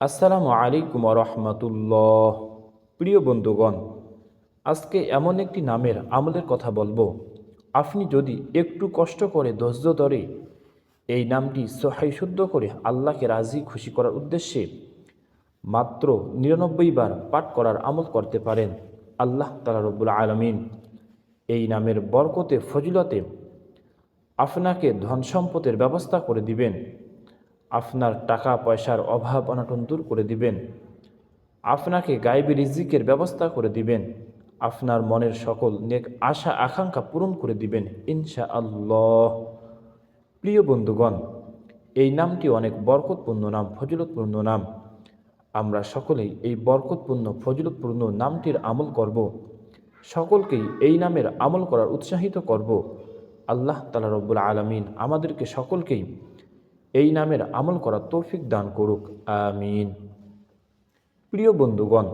আসসালামু আলাইকুম রহমতুল্লাহ। প্রিয় বন্ধুগণ, আজকে এমন একটি নামের আমলের কথা বলব। আপনি যদি একটু কষ্ট করে ধৈর্য ধরে এই নামটি সহাই শুদ্ধ করে আল্লাহকে রাজি, খুশি করার উদ্দেশ্যে মাত্র নিরানব্বই বার পাঠ করার আমল করতে পারেন আল্লাহ তালা রব্বুল আলমিন। এই নামের বরকতে, ফজিলতে আপনাকে ধন সম্পদের ব্যবস্থা করে দিবেন। আপনার টাকা পয়সার অভাব অনাটন দূর করে দিবেন। আপনাকে গায়েবী রিজিকের ব্যবস্থা করে দিবেন। আপনার মনের সকল নেক আশা, আকাঙ্ক্ষা পূরণ করে দিবেন ইনশা আল্লাহ প্রিয় বন্ধুগণ, এই নামটি অনেক বরকতপূর্ণ নাম, ফজিলতপূর্ণ নাম। আমরা সকলেই এই বরকতপূর্ণ, ফজিলতপূর্ণ নামটির আমল করব। সকলকেই এই নামের আমল করার উৎসাহিত করব। আল্লাহ তালা রব্বুল আলমিন আমাদেরকে সকলকেই এই নামের আমল করার তৌফিক দান করুক। আমিন। প্রিয় বন্ধুগণ,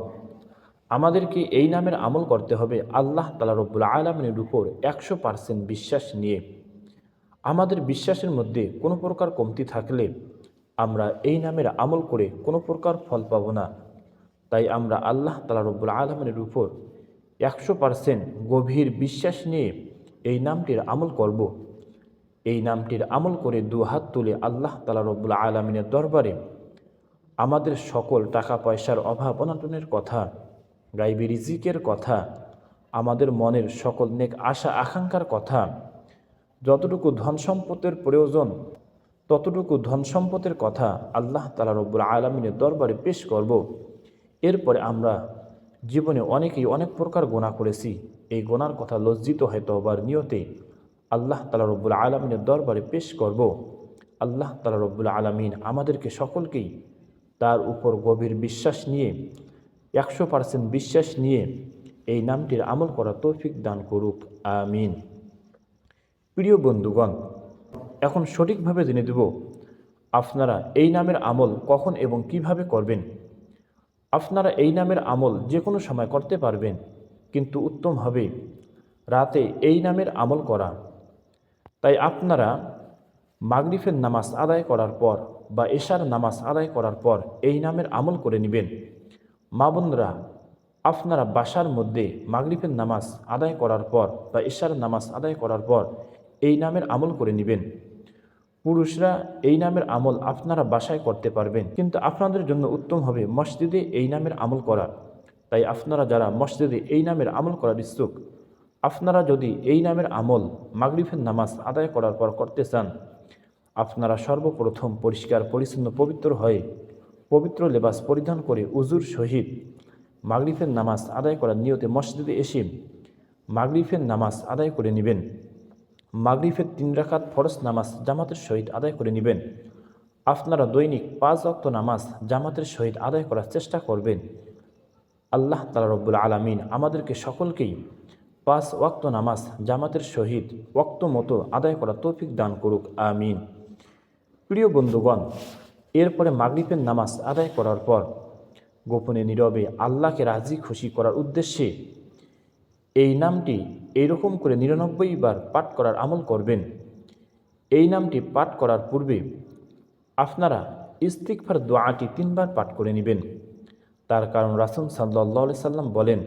আমাদেরকে এই নামের আমল করতে হবে আল্লাহ তালা রব্বুল আলমিনের উপর একশো পার্সেন্ট বিশ্বাস নিয়ে। আমাদের বিশ্বাসের মধ্যে কোনো প্রকার কমতি থাকলে আমরা এই নামের আমল করে কোনো প্রকার ফল পাব না। তাই আমরা আল্লাহ তালা রব্বুল আলমিনের উপর একশো পার্সেন্ট গভীর বিশ্বাস নিয়ে এই নামটির আমল করব। এই নামটির আমল করে দু হাত তুলে আল্লাহ তালা রব্বুল আলমিনের দরবারে আমাদের সকল টাকা পয়সার অভাব অনাটনের কথা, গাইবি রিজিকের কথা, আমাদের মনের সকল নেক আশা আকাঙ্ক্ষার কথা, যতটুকু ধন সম্পদের প্রয়োজন, ততটুকু ধন সম্পদের কথা আল্লাহ তালা রব্বুল আলমিনের দরবারে পেশ করব। এরপরে আমরা জীবনে অনেকেই অনেক প্রকার গোনা করেছি। এই গোনার কথা লজ্জিত হয় তবার নিয়তে। আল্লাহ তালা রব্বুল আলমিনের দরবারে পেশ করব। আল্লাহ তালা রব্বুল আলমিন আমাদেরকে সকলকেই তার উপর গভীর বিশ্বাস নিয়ে, একশো পার্সেন্ট বিশ্বাস নিয়ে এই নামটির আমল করা তৌফিক দান করুক। আমিন। প্রিয় বন্ধুগণ, এখন সঠিকভাবে জেনে দেব আপনারা এই নামের আমল কখন এবং কীভাবে করবেন। আপনারা এই নামের আমল যে কোনো সময় করতে পারবেন, কিন্তু উত্তম হবে রাতে এই নামের আমল করা। তাই আপনারা মাগরিফের নামাজ আদায় করার পর বা এশার নামাজ আদায় করার পর এই নামের আমল করে নেবেন। মা বোনরা, আপনারা বাসার মধ্যে মাগরিফের নামাজ আদায় করার পর বা এশার নামাজ আদায় করার পর এই নামের আমল করে নেবেন। পুরুষরা এই নামের আমল আপনারা বাসায় করতে পারবেন, কিন্তু আপনাদের জন্য উত্তম হবে মসজিদে এই নামের আমল করা। তাই আপনারা যারা মসজিদে এই নামের আমল করার ইচ্ছুক আপনারা যদি এই নামের আমল মাগরিফের নামাজ আদায় করার পর করতে চান, আপনারা সর্বপ্রথম পরিষ্কার, পরিচ্ছন্ন, পবিত্র হয়ে পবিত্র লেবাস পরিধান করে উজুর সহিত মাগরিফের নামাজ আদায় করার নিয়তে মসজিদে এসে মাগরিফের নামাজ আদায় করে নেবেন। মাগরিফের তিন রাখাত ফরজ নামাজ জামাতের সহিত আদায় করে নেবেন। আপনারা দৈনিক পাঁচ অক্ত নামাজ জামাতের সহিত আদায় করার চেষ্টা করবেন। আল্লাহ তালা রব্বুল আলমিন আমাদেরকে সকলকেই পাঁচ ওয়াক্ত নামাজ জামাতের সহিত ওক্ত মতো আদায় করা তৌফিক দান করুক, আমিন। প্রিয় বন্ধুগণ, এরপরে মাগরিফের নামাজ আদায় করার পর গোপনে নীরবে আল্লাহকে রাজি খুশি করার উদ্দেশ্যে এই নামটি এইরকম করে নিরানব্বই বার পাঠ করার আমল করবেন। এই নামটি পাঠ করার পূর্বে আপনারা ইস্তিকফার দোয়াটি তিনবার পাঠ করে নেবেন। তার কারণ রাসুল সাল্লাহ সাল্লাম বলেন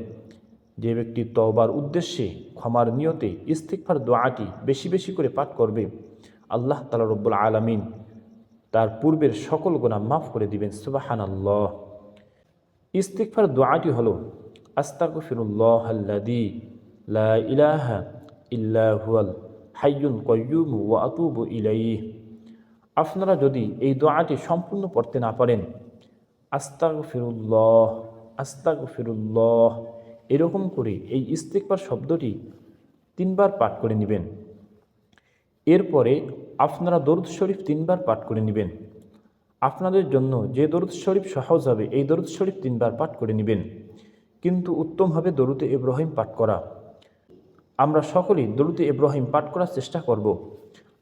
যে ব্যক্তি তওবার উদ্দেশ্যে ক্ষমার নিয়তে ইস্তিকফার দোয়াটি বেশি বেশি করে পাঠ করবে, আল্লাহ তালা রব্বুল আলমিন তার পূর্বের সকল গোনা মাফ করে দিবেন সুবাহান আল্লাহ ইস্তিকফার দোয়াটি হল আস্তাগফিরুল্লাহ আল্লাদি লা ইলাহা কয়্যুম ওয়া আতুবু ইলাইহ। আপনারা যদি এই দোয়াটি সম্পূর্ণ পড়তে না পারেন, আস্তাগফিরুল্লাহ আস্তাগফিরুল্লাহ। এরকম করে এই ইস্তিকবার শব্দটি তিনবার পাঠ করে নেবেন। এরপরে আপনারা দরুদ শরীফ তিনবার পাঠ করে নেবেন। আপনাদের জন্য যে দরুদ শরীফ সহজ হবে, এই দরুদ শরীফ তিনবার পাঠ করে নেবেন। কিন্তু উত্তম হবে দরুদে ইব্রাহিম পাঠ করা। আমরা সকলেই দরুদে ইব্রাহিম পাঠ করার চেষ্টা করব।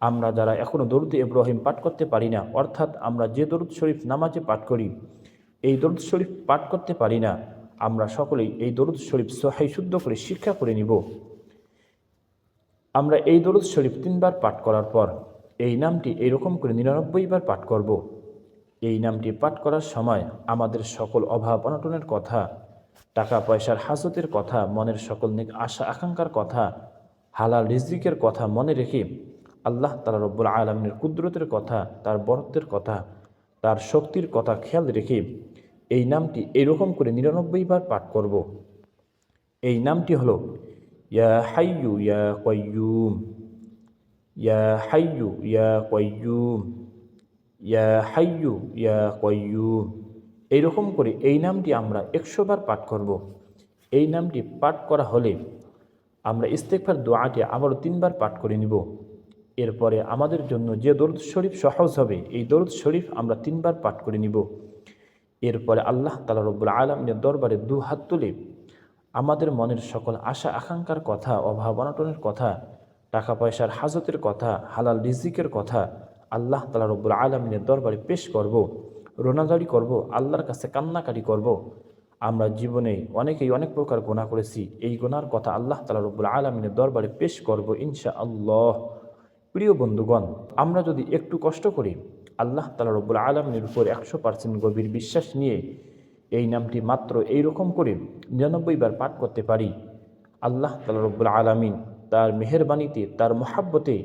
আমরা যারা এখনও দরুদে ইব্রাহিম পাঠ করতে পারি না, অর্থাৎ আমরা যে দরুদ শরীফ নামাজে পাঠ করি, এই দরুদ শরীফ পাঠ করতে পারি না। আমরা সকলেই এই দরুদ শরীফ সহাই শুদ্ধ করে শিক্ষা করে নিব। আমরা এই দরুদ শরীফ তিনবার পাঠ করার পর এই নামটি এইরকম করে নিরানব্বই বার পাঠ করব। এই নামটি পাঠ করার সময় আমাদের সকল অভাব অনটনের কথা টাকা পয়সার হাজতের কথা, মনের সকল নেক আশা আকাঙ্ক্ষার কথা, হালাল রিজিকের কথা মনে রেখে আল্লাহ তালা রব্বুল আলমিনের কুদরতের কথা, তার বরত্বের কথা, তার শক্তির কথা খেয়াল রেখে এই নামটি এরকম করে নিরানব্বই বার পাঠ করব। এই নামটি হলো, ইয়া হাইয়ু ইয়া কয়ুম ইয়া হাইয়ু ইয়া কয়ুম ইয়া হাইয়ু ইয়া কয়ুম এইরকম করে এই নামটি আমরা একশো বার পাঠ করব। এই নামটি পাঠ করা হলে আমরা ইস্তেকফার দোয়াটি আবারও তিনবার পাঠ করে নিব। এরপরে আমাদের জন্য যে দরুদ শরীফ সহজ হবে, এই দরুদ শরীফ আমরা তিনবার পাঠ করে নিব। এরপরে আল্লাহ তালা রব্বুল আলমিনের দরবারে দু হাত তুলে আমাদের মনের সকল আশা, আকাঙ্ক্ষার কথা অভাব অনটনের কথা টাকা পয়সার হাজতের কথা, হালাল রিজিকের কথা আল্লাহ তালা রব্বুল আলমিনের দরবারে পেশ করব রোনাজারি করব, আল্লাহর কাছে কান্নাকাটি করব। আমরা জীবনে অনেকেই অনেক প্রকার গোনা করেছি। এই গোনার কথা আল্লাহ তালা রব্বুল আলমিনের দরবারে পেশ করব ইনশা আল্লাহ প্রিয় বন্ধুগণ, আমরা যদি একটু কষ্ট করি আল্লাহ তালা রব্বুল আলমিনের উপর একশো পার্সেন্ট গভীর বিশ্বাস নিয়ে এই নামটি মাত্র এই রকম করে নিরানব্বই বার পাঠ করতে পারি। আল্লাহ তালা রব্বুল আলমিন তার মেহরবানিতে, তার মহাব্বতে,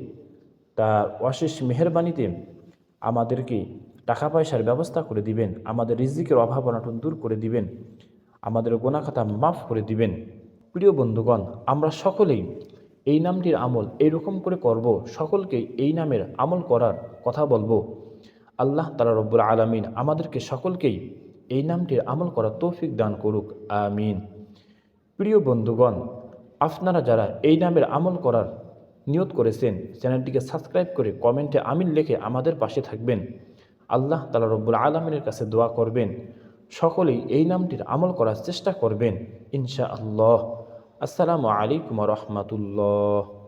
তার অশেষ মেহরবানিতে আমাদেরকে টাকা পয়সার ব্যবস্থা করে দিবেন, আমাদের রিজিকের অভাব অনটন দূর করে দিবেন, আমাদের গোনাখাতা মাফ করে দিবেন। প্রিয় বন্ধুগণ, আমরা সকলেই এই নামটির আমল এইরকম করে করব, সকলকে এই নামের আমল করার কথা বলব। আল্লাহ তালা রব্বুল আলমিন আমাদেরকে সকলকেই এই নামটির আমল করা তৌফিক দান করুক, আমিন। প্রিয় বন্ধুগণ, আপনারা যারা এই নামের আমল করার নিয়ত করেছেন, চ্যানেলটিকে সাবস্ক্রাইব করে কমেন্টে আমিন লিখে আমাদের পাশে থাকবেন। আল্লাহ তালা রব্বুল আলমিনের কাছে দোয়া করবেন। সকলেই এই নামটির আমল করার চেষ্টা করবেন ইনশা আল্লাহ আসসালামু আলাইকুম রহমতুল্লাহ।